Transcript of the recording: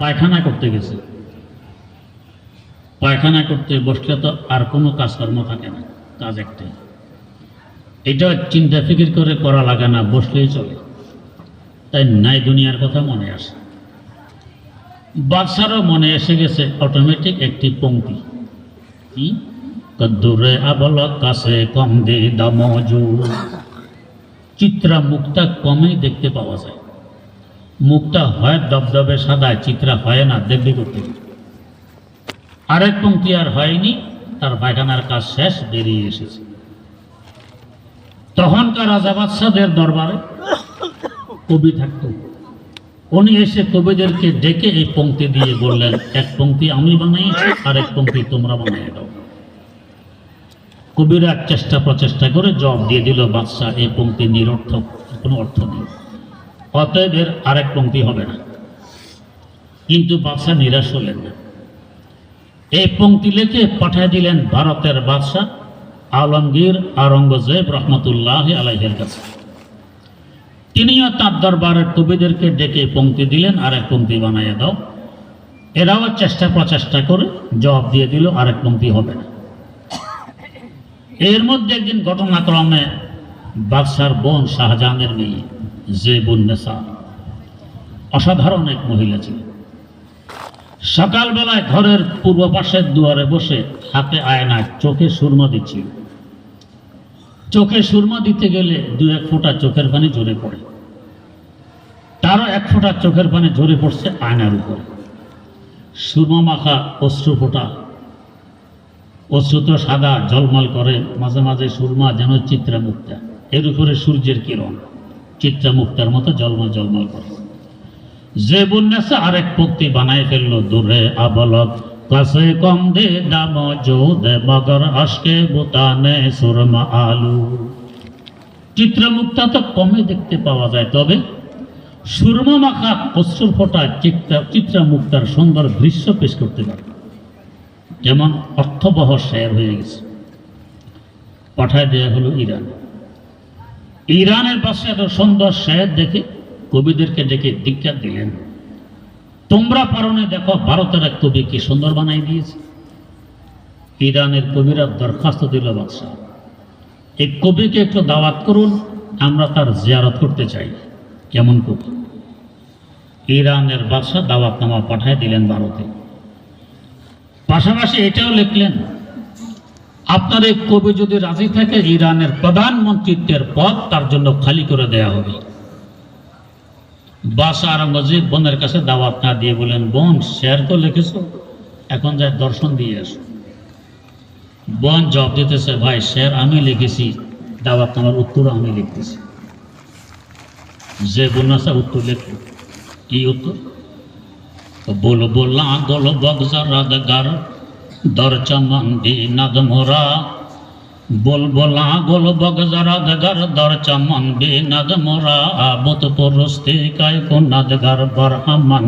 পায়খানা করতে গেছে। পায়খানা করতে বসলে তো আর কোনো কাজকর্ম থাকে না, কাজ একটাই। এটা চিন্তা ফিকির করে করা লাগে না, বসলেই চলে। তাই নাই দুনিয়ার কথা মনে আসে। বাদশারও মনে এসে গেছে অটোমেটিক একটি পংক্তি কি? কদ্দুরে আবল কাছে কম দে দামজু চিত্রা মুখটা কমই দেখতে পাওয়া যায়। মুখটা হয় দবদবে সাদা চিত্রা হয় না দেখবি করতে আরেক পঙ্ক্তি আর হয়নি, তার পায়খানার কাজ শেষ, বেরিয়ে এসেছে। তখনকার রাজা বাদশাদের দরবারে কবি থাকতো। উনি এসে কবিদেরকে ডেকে এই পঙ্ক্তি দিয়ে বললেন, এক পঙ্ক্তি আমি বানাইছি আর এক পংক্তি তোমরা বানিয়ে দাও। কবিরা চেষ্টা প্রচেষ্টা করে জবাব দিয়ে দিল, বাদশাহ, এই পঙ্ক্তি নিরর্থক, কোনো অর্থ নেই। অতএব এর আরেক পঙ্ক্তি হবে না। কিন্তু বাদশাহ নিরাশ হলেন না। এই পংক্তি লেখে পাঠিয়ে দিলেন ভারতের বাদশাহ আলমগীর আরঙ্গজেব রহমতুল্লাহ আলাইহের কাছে। তিনিও তার দরবারের কবিদেরকে ডেকে পংক্তি দিলেন আর এক পংক্তি বানাইয়া দাও। এরাও চেষ্টা প্রচেষ্টা করে জবাব দিয়ে দিল, আরেক পংক্তি হবে না। এর মধ্যে একদিন ঘটনাক্রমে বাদশার বোন শাহজাহানের মেয়ে যে বুন্নেসা অসাধারণ এক মহিলা ছিল সকালবেলায় ঘরের পূর্ব পাশের দুয়ারে বসে হাতে আয়নায় চোখে সুরমা দিচ্ছিল। চোখে সুরমা দিতে গেলে দু এক ফোঁটা চোখের পানি ঝরে পড়ে। তারও এক ফোঁটা চোখের পানি ঝরে পড়ছে আয়নার উপরে। সুরমা মাখা অশ্রু ফোঁটা। অশ্রু তো সাদা, ঝলমল করে। মাঝে মাঝে সুরমা যেন চিত্রা মুক্তা এর উপরে সূর্যের কিরণ। চিত্রা মুক্তার মতো জলমল জলমল করে। যে বন্যাসে আরেক পক্তি বানাই ফেলল দূরে আবলত কাছে কম দে দাম দে মগর আশকে বুতানে সুরমা আলু। চিত্রমুক্তা তো কমে দেখতে পাওয়া যায়, তবে সুরমা মাখা অশ্রুর ফোটা চিত্রা চিত্রামুক্তার সুন্দর দৃশ্য পেশ করতে পারে। যেমন অর্থবহ শেয়ার হয়ে গেছে। পাঠায় দেওয়া হলো ইরান। ইরানের পাশে এত সুন্দর শেয়ার দেখে কবিদেরকে ডেকে দীক্ষা দিলেন। তোমরা পারনে দেখো, ভারতের এক কবি কি সুন্দর বানাই দিয়েছে। ইরানের কবিরা দরখাস্ত দিল বাদশাহ, এই কবিকে একটু দাওয়াত করুন, আমরা তার জিয়ারত করতে চাই। কেমন কবি। ইরানের বাদশাহ দাওয়াতনামা পাঠায় দিলেন ভারতে। পাশাপাশি এটাও লিখলেন আপনার এই কবি যদি রাজি থাকে, ইরানের প্রধানমন্ত্রীত্বের পদ তার জন্য খালি করে দেয়া হবে। বাসা আরঙ্গজীব বোনের কাছে দাওয়াত না দিয়ে বলেন বোন শেয়ার তো লিখেছ, এখন যায় দর্শন দিয়ে আসো। বোন জবাব দিতেছে, ভাই শেয়ার আমি লিখেছি, দাওয়াত আমার উত্তর আমি লিখতেছি। যে বন্যাসা উত্তর লিখল কি উত্তর? বল বললা গল বগজার গার দর মন্দি নদমোরা মোরা। বল বলা গোল বগজারা দগর দরচা মন্দি নদমোরা মোরা। আবত পুরুষ কায় কো নদগর বরহমান।